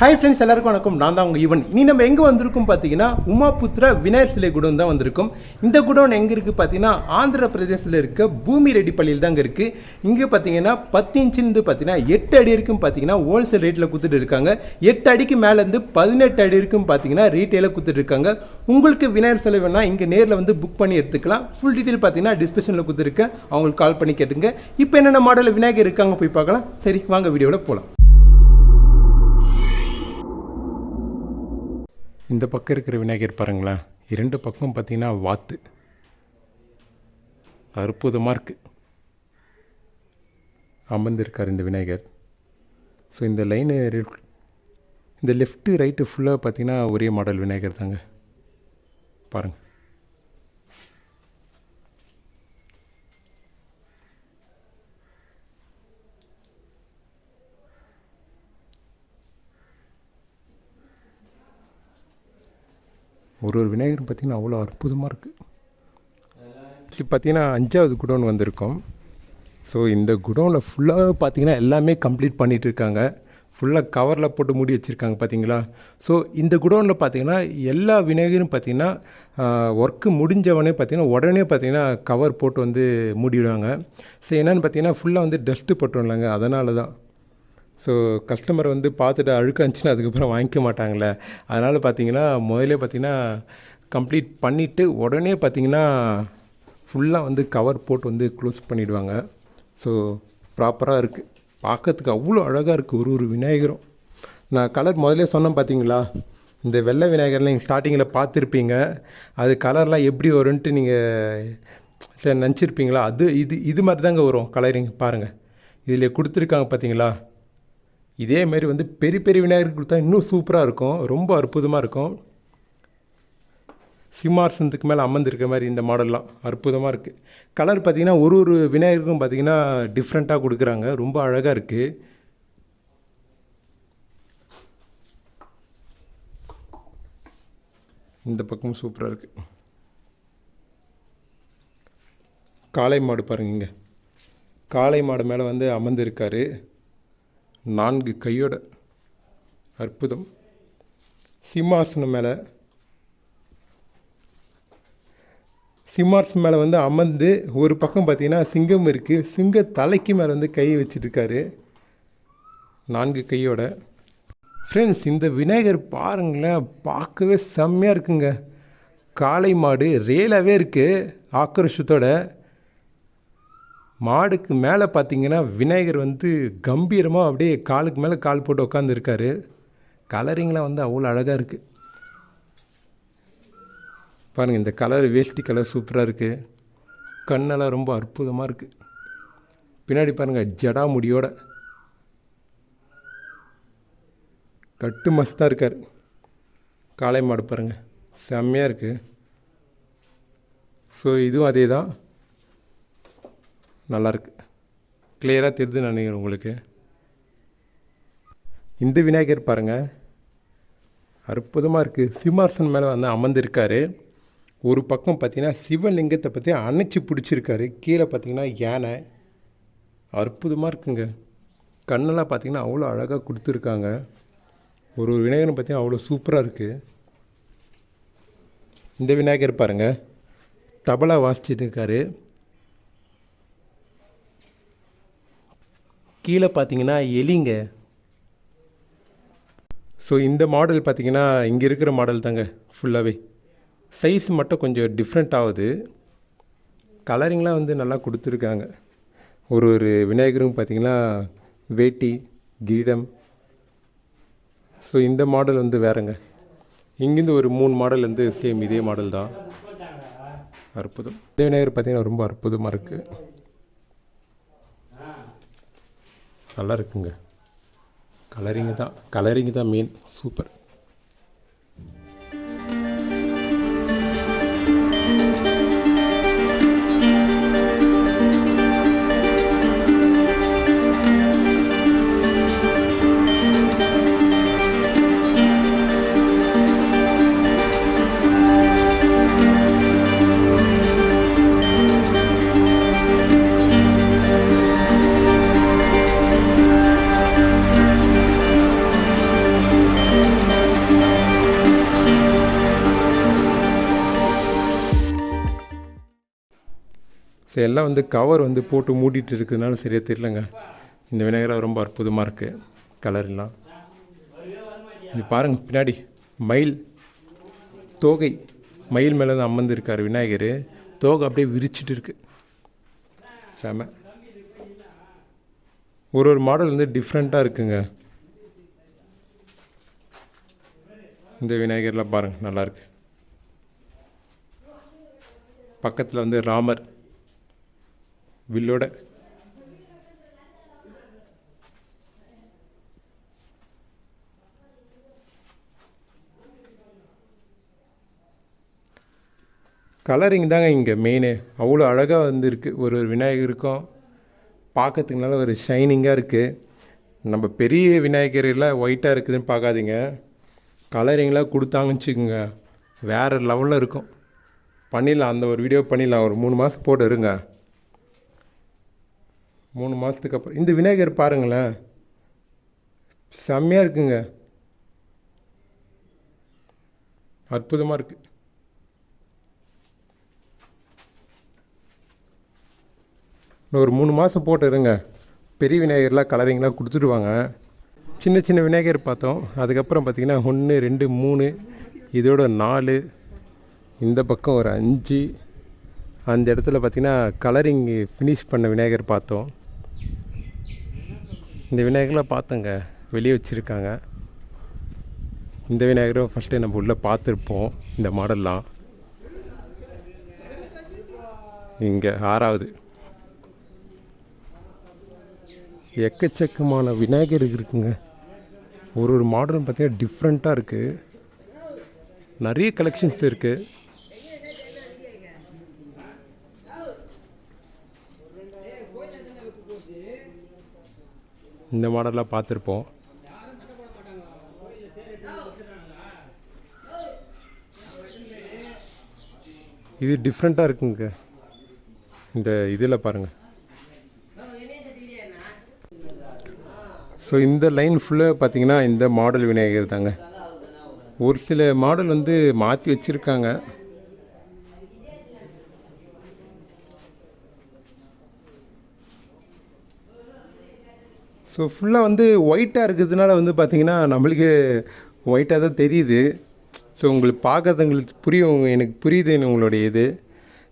Hi friends எல்லாருக்கும் வணக்கம். நான் தான் உங்கள் ஈவன் இனி நம்ம எங்கே வந்திருக்கோம் பார்த்தீங்கன்னா உமாபுத்ரா விநாயகர் சிலை குடோன் தான் வந்திருக்கோம். இந்த குடோன் எங்கே இருக்குது பார்த்தீங்கன்னா ஆந்திர பிரதேசத்தில் இருக்க பூமி ரெடி பள்ளியில் தாங்க இருக்குது இங்கே பார்த்தீங்கன்னா பத்து இன்ச்சுலேருந்து பார்த்தீங்கன்னா எட்டு அடி வரைக்கும் பார்த்தீங்கன்னா ஹோல்சேல் ரேட்டில் கொடுத்துட்டு இருக்காங்க. எட்டு அடிக்கு மேலேருந்து பதினெட்டு அடி வரைக்கும் பார்த்தீங்கன்னா ரீட்டெயிலாக கொடுத்துட்டு இருக்காங்க. உங்களுக்கு விநாயகர் சிலை வேணால் இங்கே நேரில் வந்து புக் பண்ணி எடுத்துக்கலாம். ஃபுல் டீட்டெயில் பார்த்தீங்கன்னா டிஸ்கிரிப்ஷனில் கொடுத்துருக்கேன். அவங்களுக்கு கால் பண்ணி கேட்டுங்க. இப்போ என்னென்ன மாடலில் விநாயகர் இருக்காங்க போய் பார்க்கலாம். சரி வாங்க வீடியோவில் போகலாம் இந்த பக்கம் இருக்கிற விநாயகர் பாருங்களேன். இரண்டு பக்கம் பார்த்தீங்கன்னா வாத்து. அற்புதமாக இருக்குது அமர்ந்திருக்கார் இந்த விநாயகர். ஸோ இந்த லைனு இந்த லெஃப்ட்டு ரைட்டு ஃபுல்லாக பார்த்தீங்கன்னா ஒரே மாடல் விநாயகர் தாங்க. பாருங்கள் ஒரு ஒரு விநாயகரும் பார்த்திங்கன்னா அவ்வளோ அற்புதமாக இருக்குது. இப்போ பார்த்தீங்கன்னா அஞ்சாவது குடோன் வந்திருக்கோம். ஸோ இந்த குடோனில் ஃபுல்லாக பார்த்தீங்கன்னா எல்லாமே கம்ப்ளீட் பண்ணிகிட்டு இருக்காங்க. ஃபுல்லாக கவரில் போட்டு மூடி வச்சுருக்காங்க பார்த்தீங்களா? ஸோ இந்த குடோனில் பார்த்தீங்கன்னா எல்லா விநாயகரும் பார்த்தீங்கன்னா ஒர்க்கு முடிஞ்சவொடனே பார்த்தீங்கன்னா உடனே பார்த்தீங்கன்னா கவர் போட்டு வந்து மூடிவிடுவாங்க ஸோ என்னென்னு பார்த்தீங்கன்னா ஃபுல்லாக வந்து டஸ்ட்டு போட்டோம்லங்க அதனால தான். ஸோ கஸ்டமர் வந்து பார்த்துட்டு அழுக்க இருந்துச்சுன்னா அதுக்கப்புறம் வாங்கிக்க மாட்டாங்களே. அதனால் பார்த்தீங்கன்னா முதல்ல பார்த்தீங்கன்னா கம்ப்ளீட் பண்ணிவிட்டு உடனே பார்த்தீங்கன்னா ஃபுல்லாக வந்து கவர் போட்டு வந்து க்ளோஸ் பண்ணிவிடுவாங்க ஸோ ப்ராப்பராக இருக்குது பார்க்கறதுக்கு அவ்வளோ அழகாக இருக்குது ஒரு ஒரு விநாயகரும். நான் கலர் முதல்ல சொன்னேன் பார்த்தீங்களா? இந்த வெள்ளை விநாயகர்லாம் நீங்கள் ஸ்டார்டிங்கில் பார்த்துருப்பீங்க. அது கலர்லாம் எப்படி வரும்ன்ட்டு நீங்கள் சரி நினச்சிருப்பீங்களா? அது இது இது மாதிரி தாங்க வரும் கலரிங் பாருங்கள் இதில் கொடுத்துருக்காங்க பார்த்தீங்களா? இதேமாரி வந்து பெரிய பெரிய விநாயகர் கொடுத்தா இன்னும் சூப்பராக இருக்கும். ரொம்ப அற்புதமாக இருக்கும். சிம்மாசனத்துக்கு மேலே அமர்ந்திருக்க மாதிரி இந்த மாடல்லாம் அற்புதமாக இருக்குது கலர் பார்த்திங்கன்னா ஒரு ஒரு விநாயகருக்கும் பார்த்திங்கன்னா டிஃப்ரெண்ட்டாக கொடுக்குறாங்க. ரொம்ப அழகாக இருக்குது இந்த பக்கமும் சூப்பராக இருக்குது காளை மாடு பாருங்க இங்கே. காளை மாடு மேலே வந்து அமர்ந்திருக்காரு. நான்கு கையோட அற்புதம். சிம்மாசனம் மேலே. சிம்மாசனம் மேலே வந்து அமர்ந்து ஒரு பக்கம் பார்த்தீங்கன்னா சிங்கம் இருக்குது சிங்க தலைக்கு மேலே வந்து கை வச்சுட்டுருக்காரு நான்கு கையோட. ஃப்ரெண்ட்ஸ் இந்த விநாயகர் பாருங்களேன் பார்க்கவே செம்மையாக இருக்குங்க. காளை மாடு ரேலாகவே இருக்குது ஆக்ரோஷத்தோட. மாடுக்கு மேலே பார்த்தீங்கன்னா விநாயகர் வந்து கம்பீரமாக அப்படியே காலுக்கு மேலே கால் போட்டு உட்காந்துருக்காரு கலரிங்லாம் வந்து அவ்வளோ அழகாக இருக்குது பாருங்கள் இந்த கலர் வேஷ்டி கலர் சூப்பராக இருக்குது கண்ணெல்லாம் ரொம்ப அற்புதமாக இருக்குது பின்னாடி பாருங்கள் ஜடா முடியோட. கட்டு மஸ்தாக இருக்கார். காளை மாடு பாருங்கள் செம்மையாக இருக்குது ஸோ இதுவும் அதே தான் நல்லாயிருக்கு கிளியராக தெரியுதுன்னு நினைக்கிறேன் உங்களுக்கு. இந்த விநாயகர் பாருங்கள் அற்புதமாக இருக்குது சிம்மாசன் மேலே வந்து அமர்ந்திருக்காரு. ஒரு பக்கம் பார்த்திங்கன்னா சிவலிங்கத்தை பற்றி அணைச்சி பிடிச்சிருக்காரு. கீழே பார்த்தீங்கன்னா யானை. அற்புதமாக இருக்குங்க. கண்ணெல்லாம் பார்த்தீங்கன்னா அவ்வளோ அழகாக கொடுத்துருக்காங்க. ஒரு ஒரு விநாயகரை பார்த்திங்கன்னா அவ்வளோ சூப்பராக இருக்குது இந்த விநாயகர் பாருங்கள் தபலா வாசிச்சுட்டு இருக்காரு. கீழே பார்த்தீங்கன்னா எலிங்க. ஸோ இந்த மாடல் பார்த்தீங்கன்னா இங்கே இருக்கிற மாடல் தாங்க ஃபுல்லாகவே சைஸ் மட்டும் கொஞ்சம் டிஃப்ரெண்ட் ஆகுது. கலரிங்லாம் வந்து நல்லா கொடுத்துருக்காங்க. ஒரு ஒரு விநாயகரும் பார்த்தீங்கன்னா வேட்டி கிரீடம். ஸோ இந்த மாடல் வந்து வேறங்க. இங்கேருந்து ஒரு மூணு மாடல் வந்து சேம் இதே மாடல் தான். அற்புதம். இந்த விநாயகர் பார்த்தீங்கன்னா ரொம்ப அற்புதமாக இருக்குது நல்லா இருக்குங்க கலரிங்கு தான். கலரிங்கு தான் மெயின் சூப்பர் ஸோ எல்லாம் வந்து கவர் வந்து போட்டு மூடிட்டு இருக்கிறதுனால சரியாக தெரியலங்க. இந்த விநாயகர் ரொம்ப அற்புதமாக இருக்குது கலர் எல்லாம். இது பாருங்கள் பின்னாடி மயில் தோகை. மயில் மேலே தான் அமர்ந்துருக்கார் விநாயகர். தோகை அப்படியே விரிச்சிட்டு இருக்கு. செம. ஒரு ஒரு மாடல் வந்து டிஃப்ரெண்ட்டாக இருக்குங்க. இந்த விநாயகர்லாம் பாருங்கள் நல்லாயிருக்கு பக்கத்தில் வந்து ராமர். வில்லோட. கலரிங் தாங்க இங்கே மெயினு அவ்வளோ அழகாக வந்துருக்கு. ஒரு ஒரு விநாயகருக்கும் பார்க்கறதுக்கு நல்ல ஒரு ஷைனிங்காக இருக்குது நம்ம பெரிய விநாயகர் எல்லாம் ஒயிட்டாக இருக்குதுன்னு பார்க்காதீங்க. கலரிங்லாம் கொடுத்தாங்கன்னு வச்சுக்கோங்க. வேறு லெவலில் இருக்கும். பண்ணிடலாம். அந்த ஒரு வீடியோ பண்ணிடலாம். ஒரு மூணு மாதம் போட்டு இருங்க. மூணு மாதத்துக்கு அப்புறம். இந்த விநாயகர் பாருங்களேன். செம்மையாக இருக்குங்க. அற்புதமாக இருக்குது இன்னும் ஒரு மூணு மாதம் போட்டு இருங்க. பெரிய விநாயகர்லாம் கலரிங்லாம் கொடுத்துடுவாங்க. சின்ன சின்ன விநாயகர் பார்த்தோம். அதுக்கப்புறம் பார்த்திங்கன்னா ஒன்று ரெண்டு மூணு இதோட நாலு இந்த பக்கம் ஒரு அஞ்சு. அந்த இடத்துல பார்த்திங்கன்னா கலரிங் ஃபினிஷ் பண்ண விநாயகர் பார்த்தோம். இந்த விநாயகர்லாம் பார்த்தோங்க. வெளியே வச்சுருக்காங்க. இந்த விநாயகரும் ஃபஸ்ட்டு நம்ம உள்ளே பார்த்துருப்போம் இந்த மாடல்லாம். இங்கே ஆறாவது. எக்கச்சக்கமான விநாயகர் இருக்குங்க. ஒரு ஒரு மாடலும் பார்த்திங்கன்னா டிஃப்ரெண்ட்டாக இருக்குது நிறைய கலெக்ஷன்ஸ் இருக்குது இந்த மாடலாக பார்த்துருப்போம் இது டிஃப்ரெண்ட்டாக இருக்குங்க. இந்த இதில் பாருங்கள் ஸோ இந்த லைன் ஃபுல்லாக பார்த்தீங்கன்னா இந்த மாடல் விநாயகர் தாங்க. ஒரு சில மாடல் வந்து மாற்றி வச்சுருக்காங்க. ஸோ ஃபுல்லாக வந்து ஒயிட்டாக இருக்கிறதுனால வந்து பார்த்திங்கன்னா நம்மளுக்கு ஒயிட்டாக தான் தெரியுது. ஸோ உங்களுக்கு பார்க்கறதுங்களுக்கு புரியும் எனக்கு புரியுது உங்களுடைய இது.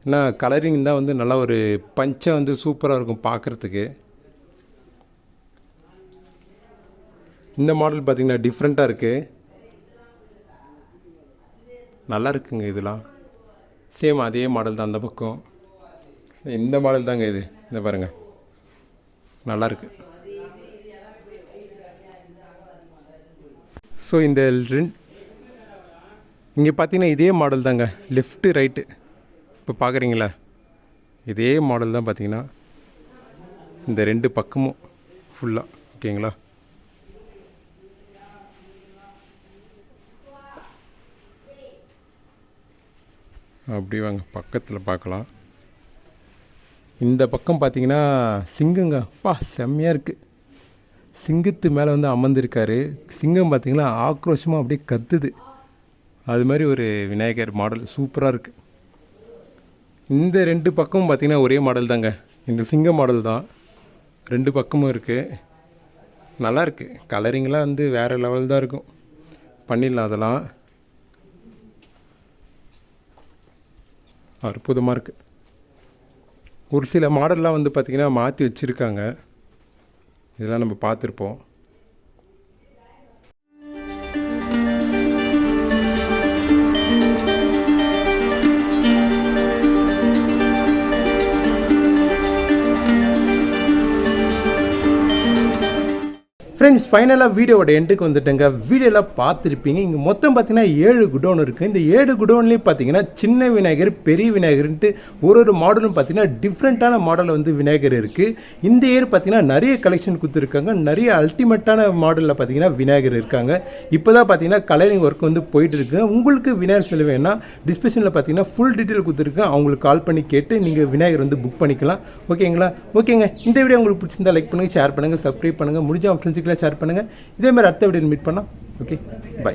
ஏன்னா கலரிங் தான் வந்து நல்லா ஒரு பஞ்சாக வந்து சூப்பராக இருக்கும் பார்க்குறதுக்கு இந்த மாடல் பார்த்திங்கன்னா டிஃப்ரெண்ட்டாக இருக்குது நல்லா இருக்குங்க இதெல்லாம். சேம் அதே மாடல் தான் அந்த பக்கம். இந்த மாடல் தாங்க இது. இந்த பாருங்கள் நல்லாயிருக்கு ஸோ இந்த ரெண்டு இங்கே பார்த்தீங்கன்னா இதே மாடல் தாங்க. லெஃப்ட்டு ரைட்டு இப்போ பார்க்குறீங்களா இதே மாடல் தான் பார்த்தீங்கன்னா இந்த ரெண்டு பக்கமும் ஃபுல்லாக ஓகேங்களா? அப்படி வாங்க பக்கத்தில் பார்க்கலாம் இந்த பக்கம் பார்த்தீங்கன்னா சிங்கங்க. அப்பா செம்மையாக இருக்குது சிங்கத்து மேலே வந்து அமர்ந்திருக்காரு. சிங்கம் பார்த்திங்கன்னா ஆக்ரோஷமாக அப்படியே கத்துது. அது மாதிரி ஒரு விநாயகர் மாடல் சூப்பராக இருக்குது இந்த ரெண்டு பக்கமும் பார்த்திங்கன்னா ஒரே மாடல் தாங்க. இந்த சிங்க மாடல் தான். ரெண்டு பக்கமும் இருக்குது நல்லாயிருக்கு கலரிங்லாம் வந்து வேறு லெவல் தான் இருக்கும். பண்ணிடலாம் அதெல்லாம். அற்புதமாக இருக்குது ஒரு சில மாடல்லாம் வந்து பார்த்திங்கன்னா மாற்றி வச்சுருக்காங்க. இதெல்லாம் நம்ம பார்த்துருப்போம். ஃப்ரெண்ட்ஸ் ஃபைனலாக வீடியோட எண்டுக்கு வந்துட்டேங்க. வீடியோவில் பார்த்துருப்பீங்க இங்கே மொத்தம் பார்த்தீங்கன்னா ஏழு குடோன் இருக்குது இந்த ஏழு குடோன்லேயும் பார்த்தீங்கன்னா சின்ன விநாயகர் பெரிய விநாயகர்ன்ட்டு ஒரு ஒரு மாடலும் பார்த்தீங்கன்னா டிஃப்ரெண்ட்டான மாடலில் வந்து விநாயகர் இருக்குது இந்த இயர் பார்த்தீங்கன்னா நிறைய கலெக்ஷன் கொடுத்துருக்காங்க. நிறைய அல்டிமேட்டான மாடலில் பார்த்தீங்கன்னா விநாயகர் இருக்காங்க. இப்போ தான் பார்த்தீங்கன்னா கலரிங் ஒர்க் வந்து போயிட்டு இருக்கு. உங்களுக்கு விநாயகர் செலவு வேணா டிஸ்கிரிப்ஷனில் பார்த்தீங்கன்னா ஃபுல் டீட்டெயில் கொடுத்துருக்கேன். அவங்களுக்கு கால் பண்ணி கேட்டு நீங்கள் விநாயகர் வந்து புக் பண்ணிக்கலாம். ஓகேங்களா ஓகேங்க இந்த வீடியோ உங்களுக்கு பிடிச்சிருந்தா லைக் பண்ணுங்கள் ஷேர் பண்ணுங்கள் சப்ஸ்கிரைப் பண்ணுங்கள் முடிஞ்ச ஷேர் பண்ணுங்கள் இதே மாதிரி அடுத்த வீடியோ மீட் பண்ணலாம். Okay bye